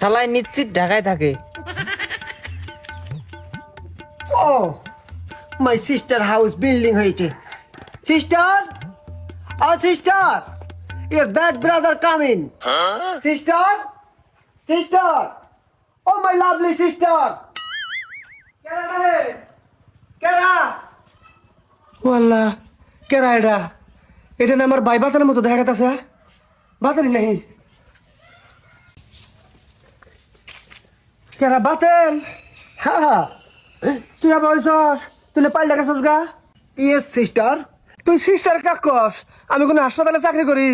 শালায় নিশ্চিত ঢাকায় থাকে। Oh my sister house building হয়েছে। Sister oh sister your bad brother coming sister sister oh my lovely sister ওয়াল্লা কেরা? এটা? এটা না আমার বাই বাতানের মতো দেখা গেছে বাতানি নাই। কেরা বাতেন? হ্যাঁ তুই আবার হইছস? তুই পাল্টা গেছস গা? Yes sister. তুই সিস্টার কাক কস? আমি কোনো হাসপাতালে চাকরি করি?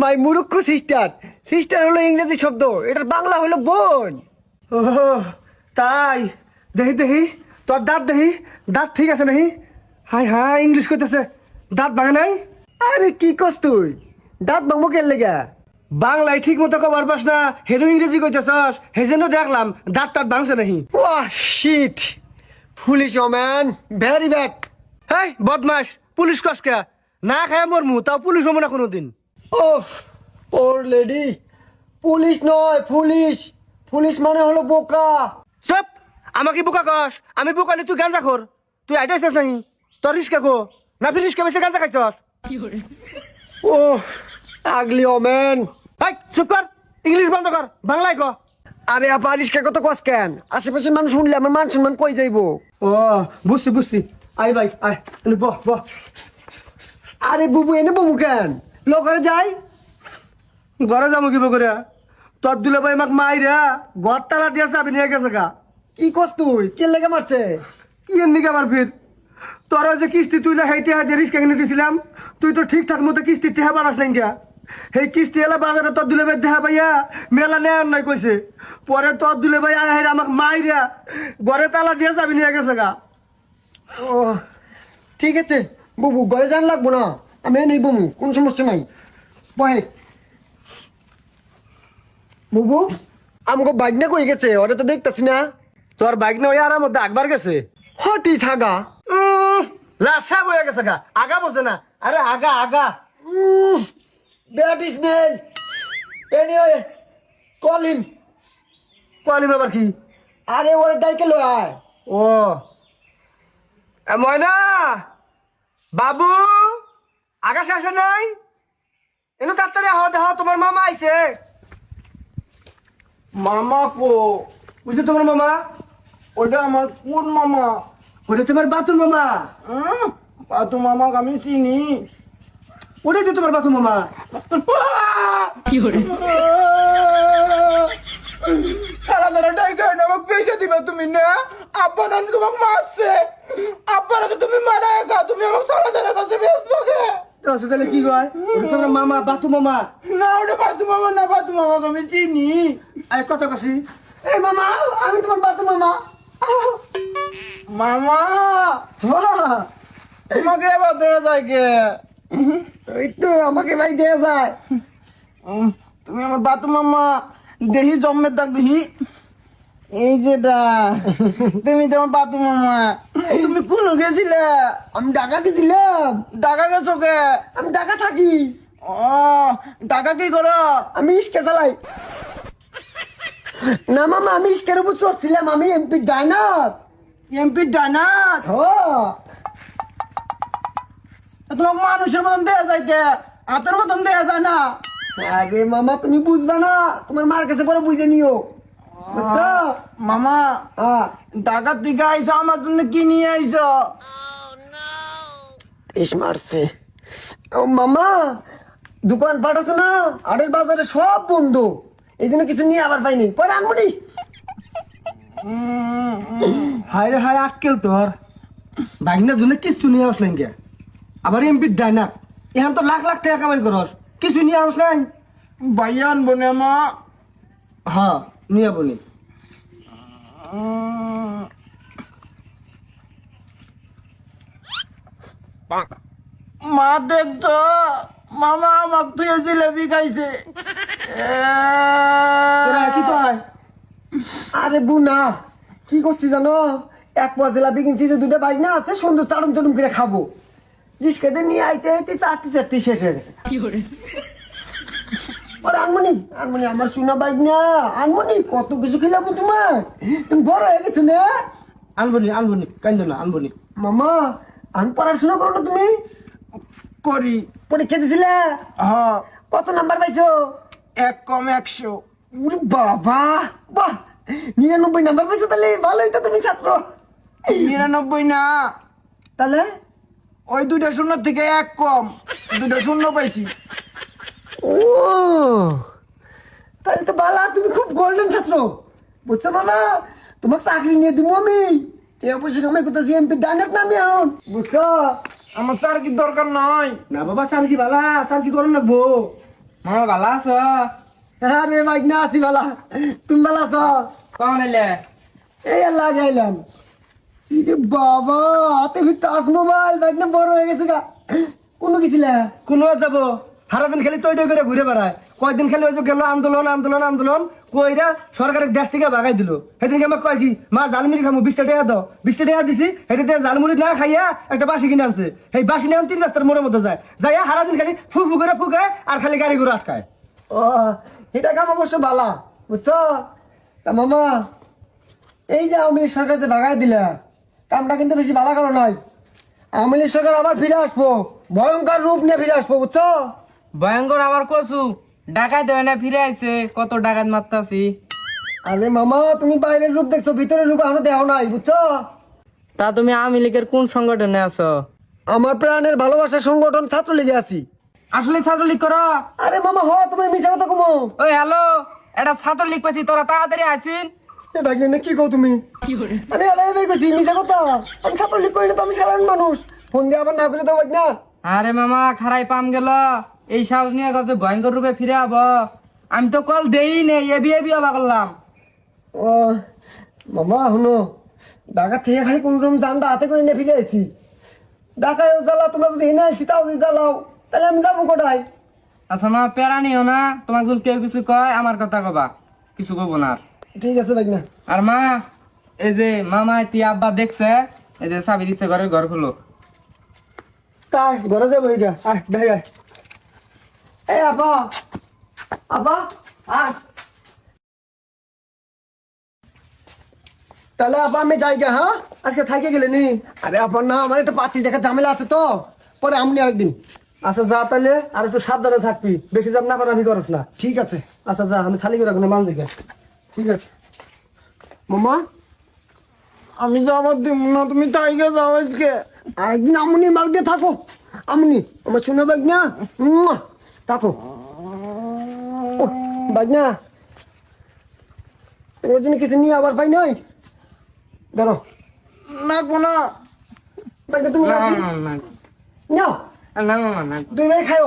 মাই মুরুক্ষ সিস্টার। সিস্টার হলো ইংরেজি শব্দ। এটার বাংলা হলো বোন। ও তাই। দেহি দেহি। তোর দাঁত দেহি। দাঁত ঠিক আছে নাহি? হাই হাই ইংলিশ কইতেছে। দাঁত ভাঙে নাই? আরে কি কস তুই? দাঁত ভাঙবো কেন লেগা? বাংলায় ঠিক মতো কবার পাস না হেনু ইংরেজি কইতেছস হেজন্য দেখলাম দাঁত টাত ভাঙছে নাহি। ওয়াহ shit foolish oh man very bad hey বদমাস পুলিশ কসকা না খায় মরমু তাও পুলিশ হব না কোনোদিন। ওফ ওর লেডি পুলিশ নয় পুলিশ। পুলিশ মানে হলো বোকা। চপ আমাকে বোকা কস আমি বোকা নি তুই গাঞ্জা খোর। তুই আইটাইছস নাহি? তোর রিস্কা কো না ফিরিস্কা বেশি গাঞ্জা খাইছস? ও আগলি ও ম্যান হাই চুপ কর। ইংলিশ বন্ধ কর। বাংলায় ক। আরে আপা রিস্কা কত কস কেন? আশেপাশে মানুষ শুনলে আমার মান সম্মান কই যাইবো? ও বুঝছি বুঝছি। আই ভাই আয়। বহ বহ আরে বুবু এনে বুবু কেন? লোকারে যাই। ঘরে যাব কি করে। তোর দুলে ভাই আমাক মাইরা ঘর তালা দিয়ে চাবি নিয়ে গেছে গা। কি কস তুই? কে লেগে মারছে? কি এর নিকে আমার ফির তোর ওই যে কিস্তি তুই না হেঁটে হাতে রিস্কা কিনে দিছিলাম। তুই তো ঠিকঠাক মতো কিস্তি টেহা বাড়াস গা। সেই কিস্তি এলা বাজারে তোর দুলে ভাই দেহা পাইয়া মেলা নেয়ার নাই কইছে। পরে তোর দুলে ভাই আয় আমাক মাইরা ঘরে তালা দিয়ে যাবি নিয়ে গেছে গা। ও ঠিক আছে বুবু ঘরে যান লাগবো না। আমি এনেই বুমু কোন সমস্যা নাই। বহে। বুবু আমাকে বাইক না কই গেছে? ওরে তো দেখতাছি না। তোর বাইক না ওই আর মধ্যে আকবার গেছে। হটি ছাগা লাশা বয়ে গেছে গা। আগা বোঝে না। আরে আগা আগা। Bad smell anyway call him কোয়ালি ব্যাপার কি? আরে ওরে ডাইকে লো আয়। ও। এ ময়না! বাবু! আকাশ আসে নাই? এনু তাড়াতাড়ি হওয়া দেহ তোমার মামা আইছে। মামা কো? বুঝছ তোমার মামা? ওটা আমার কোন মামা? ওটা তোমার বাতুর মামা। পাতু মামাকে আমি চিনি। ওটাই তো তোমার বাতুর মামা। সারা ধরে ডাইকে আমাকে পয়সা দিবে তুমি না? আব্বা নানি তোমাকে মারছে। আব্বারা তো তুমি মারা একা তুমি আমাকে সারা ধরে কাছে বেসবো কে তো আছে তাহলে কি কয়? তোমার মামা বাতু মামা? না ওটা পাতু মামা না পাতু মামাকে আমি চিনি। আয় কত কাছি এই মামা আমি তোমার বাতু মামা। মামা! তোমাকে এবার দেওয়া যায় কে? তো আমাকে ভাই দেয়া যায়। তুমি আমার বাতু মামা দেহি জন্মের দাগ দেহি। এই যেটা তুমি তোমার বাতু মামা তুমি কোন গেছিলে? আমি ঢাকা গেছিলাম। ঢাকা গেছো কে? আমি ঢাকা থাকি। ও ঢাকা কি করো? আমি ইস্কে চালাই। না মামা আমি ইস্কের উপর চড়ছিলাম। আমি এমপি ডাইনার এমপি ডানাত হ তোমাকে মানুষের মতন দেয়া যায় কে? হাতের মতন দেয়া যায় না। আরে মামা তুমি বুঝবা না তোমার মার কাছে পরে বুঝে নিও। বুঝছ? মামা হ্যাঁ। ঢাকার থেকে আইসো আমার জন্য কি নিয়ে আইসো? ইস মারছে। ও মামা দোকান পাঠাছে না আটের বাজারে সব বন্ধ। এই জন্য কিছু নিয়ে আবার পাইনি। পরে আনবনি হায় রে হায় আক্কেল তোর। বাইকনার জন্য কিছু নিয়ে আসলেন কে? আবার এমপি ডাইনাক। এখন তো লাখ লাখ টাকা কামাই করস। কিছু নিয়ে আস নাই? ভাইয়া আনব না মা। হ্যাঁ নিয়ে বলি মা দেখছ মামা আমাক তুই জিলেবি খাইছে। কি কয়? আরে বুনা কি করছি জানো? এক পয়সা কিনছি যে দুটো বাইক না আছে সুন্দর চাড়ুম চাড়ুম করে খাব। রিস্কাতে নিয়ে আইতে আইতে চারটি চারটি শেষ হয়ে গেছে। পরে আনমনি আনমনি আমার শোনা বাইক না আনমনি কত কিছু খেলাম তোমার? তুমি বড় হয়ে গেছো না? আনবনি আনবনি কাইন্দ না আনবনি মামা আন পড়াশোনা করো না তুমি? করি। পরীক্ষা দিছিলে? হ। কত নাম্বার পাইছো? এক কম একশো। উরে বাবা বাহ! নিরানব্বই নাম্বার পাইছো তাহলে ভালোই তো তুমি ছাত্র। নিরানব্বই না। তাহলে? ওই দুইটা শূন্য থেকে এক কম। দুইটা শূন্য পাইছি। ও তাহলে তো বালা তুমি খুব গোল্ডেন ছাত্র। বুঝছ বাবা তোমাকে চাকরি নিয়ে দিব আমি। কে পয়সা কামাই করতে জিএমপি ডাইনেট নামি এখন বুঝছ? আমার স্যার কি দরকার নয় না বাবা স্যার কি বালা স্যার কি করুন লাগবো। মামা ভালো আছো? হ্যাঁ রে বাইক না আছি বালা। তুমি বালা আছো? কখন এলে? এই লাগাইলাম। ইরে বাবা হাতে ফির টাচ মোবাইল বাইক না বড় হয়ে গেছে গা। কোনো গেছিলে কোনো যাব? সারাদিন খালি টই টই করে ঘুরে বেড়ায়। কয়দিন খালি ওই যে গেল আন্দোলন আন্দোলন আন্দোলন কইরা সরকারের দেশ থেকে ভাগাই দিল। সেদিনকে আমাকে কয় কি মা জালমুড়ি খামু বিশটা টাকা দাও। বিশটা টাকা দিছি সেটা দিয়ে জালমুড়ি না খাইয়া একটা বাসি কিনে আনছে। সেই বাসি নিয়ে তিন রাস্তার মোড়ের মধ্যে যায়। যাইয়া সারাদিন খালি ফু ফু করে ফুকায় আর খালি গাড়ি ঘুরে আটকায়। ও এটা কাম অবশ্য বালা বুঝছ? তা মামা এই যে আমি সরকার যে ভাগাই দিলে কামটা কিন্তু বেশি ভালো করো নয়। লীগ সরকার আবার ফিরে আসব। ভয়ঙ্কর রূপ নিয়ে ফিরে আসব বুঝছ? ভয়ঙ্কর আবার কসু। ডাকাই দেবে না ফিরে আইছে। কত ডাকাত মারতাছি। আরে মামা তুমি বাইরের রূপ দেখছ ভিতরের রূপ এখনও দেও নাই বুঝছ? তা তুমি আওয়ামী লীগের কোন সংগঠনে আছো? আমার প্রাণের ভালোবাসা সংগঠন ছাত্রলীগে আছি। আসলে ছাত্রলীগ করো। আরে মামা হ তুমি মিশা কথা কমো। ওই হ্যালো এটা ছাত্রলীগ পাইছি তোরা তাড়াতাড়ি আছিস এ ভাই না কি কও তুমি? আমি আলাই ভাই কইছি মিশা কথা। আমি ছাত্রলীগ করি না তো আমি সাধারণ মানুষ। ফোন দিয়ে আবার না করে দাও ভাই না আরে মামা খারাই পাম গেল। এই সাহস নিয়ে কত ভয়ঙ্কর রূপে ফিরে আব। আমি তো কল দেই নেই এবি এবি অবা করলাম। ও মামা শুনো। ঢাকা থেকে খালি কোন রকম জানটা হাতে করে নিয়ে ফিরে আইছি। ঢাকায় জ্বালা তোমরা যদি এনে আইসি তাও যদি জ্বালাও তাহলে আমি যাব কোথায়? আচ্ছা মা প্যারা নিও না। তোমাকে যদি কেউ কিছু কয় আমার কথা কবা। কিছু কব না আর। ঠিক আছে ভাই না আর মা এই যে মামা তি আব্বা দেখছে এই যে চাবি দিচ্ছে ঘরের ঘর খুলো। তাই ঘরে যাব এটা আয় ভাই আয়। এ আপা। আপা আয়। তাহলে আপা আমি যাই গে হ্যাঁ? আজকে থাকে গেলে নি? আরে আপা না আমার একটা পাতি দেখা ঝামেলা আছে তো। পরে আমনি আরেকদিন। আচ্ছা যা তাহলে আর একটু সাবধানে থাকবি। বেশি যাব না করাবি করস না। ঠিক আছে। আচ্ছা যা আমি খালি করে রাখব মান দিকে ঠিক আছে। মামা আমি যাবার দিব না তুমি তাইকে যাও আজকে। আরেকদিন আমনি দিয়ে থাকো। আমনি আমার শুনে বাইক না থাকো ও বাইক না তোমার জন্য কিছু নিয়ে আবার পাই নাই? ধরো। না কোনা। তুমি না। না না। নাও। না না না না। দুই ভাই খাও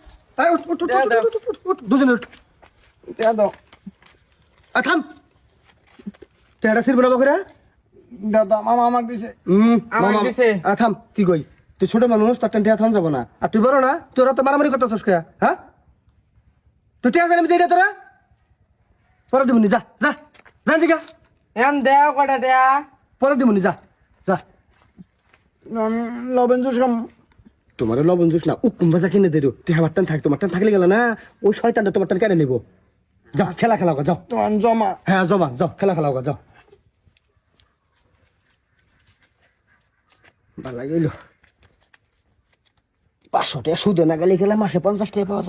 না বকরা দাদা মামা আমাকে দিছে। মামা দিছে। থাম কি কই? তুই ছোট যা যা যা দিগা এম দেও কটা দেয়া? পরে দিবনি যা যা। লবেন জুস তোমার লবণ জুস না উকুম ভাজা কিনে দেরো তুই আমার টান থাক তোমার টান থাকলে গেল না। ওই শয়তানটা তোমার টান কেন নেব? যাও খেলা খেলা যাও। তোমার জমা। হ্যাঁ জমা যাও খেলা খেলা যাও। ভালো গেল পাঁচশো টাকা সুদে না গেলে গেলে মাসে পঞ্চাশ টাকা পাওয়া